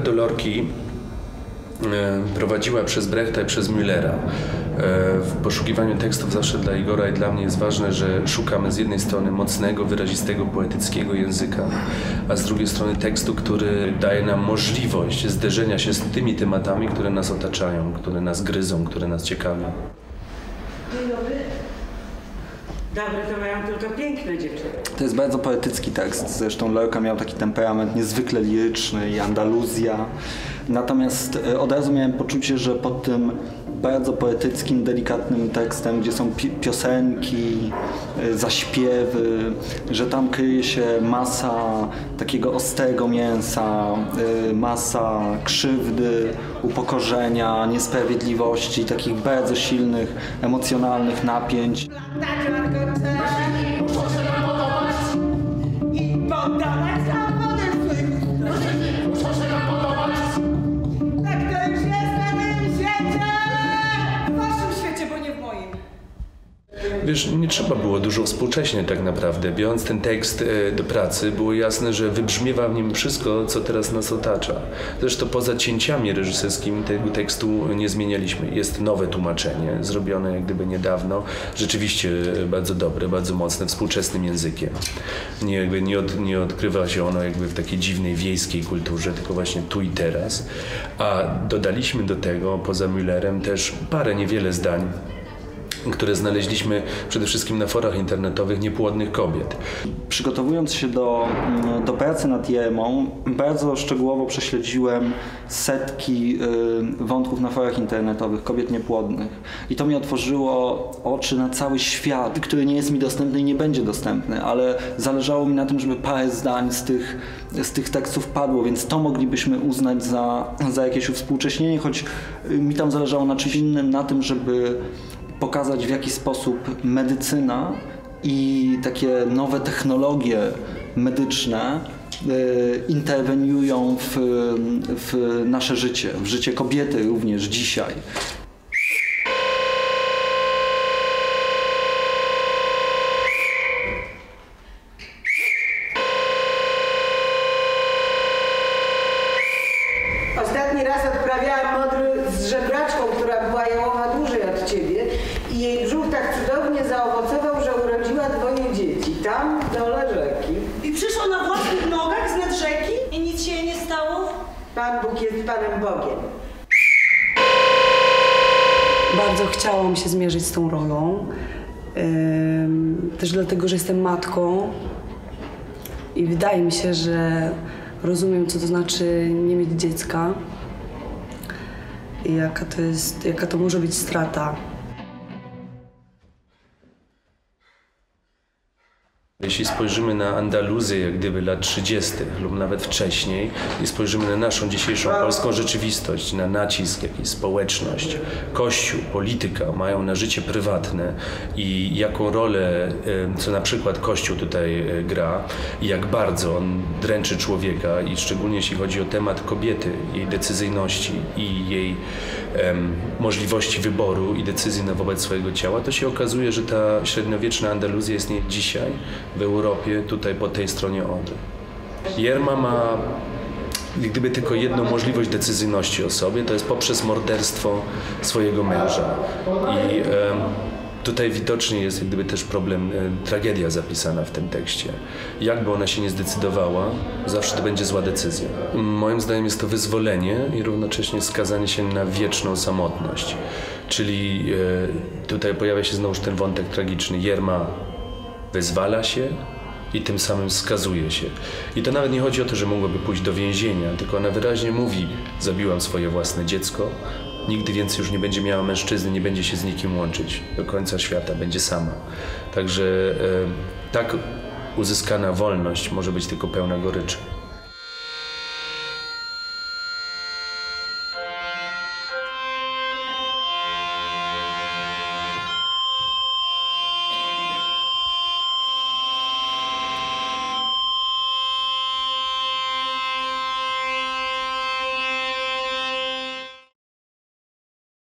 droga do Lorki e, prowadziła przez Brechta i przez Müllera. E, W poszukiwaniu tekstów zawsze dla Igora i dla mnie jest ważne, że szukamy z jednej strony mocnego, wyrazistego, poetyckiego języka, a z drugiej strony tekstu, który daje nam możliwość zderzenia się z tymi tematami, które nas otaczają, które nas gryzą, które nas ciekawią. Dobre to mają tylko piękne dziewczyny. To jest bardzo poetycki tekst. Zresztą Lorca miał taki temperament niezwykle liryczny i Andaluzja. Natomiast e, od razu miałem poczucie, że pod tym bardzo poetyckim, delikatnym tekstem, gdzie są pi- piosenki, e, zaśpiewy, że tam kryje się masa takiego ostrego mięsa, e, masa krzywdy, upokorzenia, niesprawiedliwości, takich bardzo silnych, emocjonalnych napięć. I poddawać Wiesz, nie trzeba było dużo współcześnie tak naprawdę. Biorąc ten tekst e, do pracy, było jasne, że wybrzmiewa w nim wszystko, co teraz nas otacza. Zresztą poza cięciami reżyserskimi tego tekstu nie zmienialiśmy. Jest nowe tłumaczenie, zrobione jak gdyby niedawno. Rzeczywiście e, bardzo dobre, bardzo mocne, współczesnym językiem. Nie, jakby nie, od, nie odkrywa się ono jakby w takiej dziwnej wiejskiej kulturze, tylko właśnie tu i teraz. A dodaliśmy do tego, poza Müllerem, też parę niewiele zdań które znaleźliśmy przede wszystkim na forach internetowych niepłodnych kobiet. Przygotowując się do, mm, do pracy nad Jermą, bardzo szczegółowo prześledziłem setki y, wątków na forach internetowych kobiet niepłodnych. I to mi otworzyło oczy na cały świat, który nie jest mi dostępny i nie będzie dostępny, ale zależało mi na tym, żeby parę zdań z tych, z tych tekstów padło, więc to moglibyśmy uznać za, za jakieś uwspółcześnienie, choć y, mi tam zależało na czymś innym, na tym, żeby pokazać w jaki sposób medycyna i takie nowe technologie medyczne y, interweniują w, w nasze życie, w życie kobiety również dzisiaj. I jej brzuch tak cudownie zaowocował, że urodziła dwoje dzieci. Tam w dole rzeki. I przyszło na własnych nogach z nad rzeki i nic się jej nie stało? Pan Bóg jest Panem Bogiem. Bardzo chciałam się zmierzyć z tą rolą. Ym, Też dlatego, że jestem matką i wydaje mi się, że rozumiem, co to znaczy nie mieć dziecka i jaka to jest, jaka to może być strata. Jeśli spojrzymy na Andaluzję jak gdyby lat 30. lub nawet wcześniej i spojrzymy na naszą dzisiejszą polską rzeczywistość, na nacisk, jaki społeczność, kościół, polityka mają na życie prywatne i jaką rolę, co na przykład kościół tutaj e, gra i jak bardzo on dręczy człowieka i szczególnie jeśli chodzi o temat kobiety, jej decyzyjności i jej em, możliwości wyboru i decyzji na wobec swojego ciała, to się okazuje, że ta średniowieczna Andaluzja istnieje dzisiaj w Europie, tutaj po tej stronie Odry. Jerma ma gdyby tylko jedną możliwość decyzyjności o sobie, to jest poprzez morderstwo swojego męża. I em, tutaj widocznie jest gdyby też problem, e, tragedia zapisana w tym tekście. Jakby ona się nie zdecydowała, zawsze to będzie zła decyzja. Moim zdaniem jest to wyzwolenie i równocześnie skazanie się na wieczną samotność. Czyli e, tutaj pojawia się znowuż ten wątek tragiczny. Jerma wyzwala się i tym samym skazuje się. I to nawet nie chodzi o to, że mogłaby pójść do więzienia, tylko ona wyraźnie mówi: Zabiłam swoje własne dziecko, nigdy więcej już nie będzie miała mężczyzny, nie będzie się z nikim łączyć do końca świata, będzie sama. Także e, tak uzyskana wolność może być tylko pełna goryczy.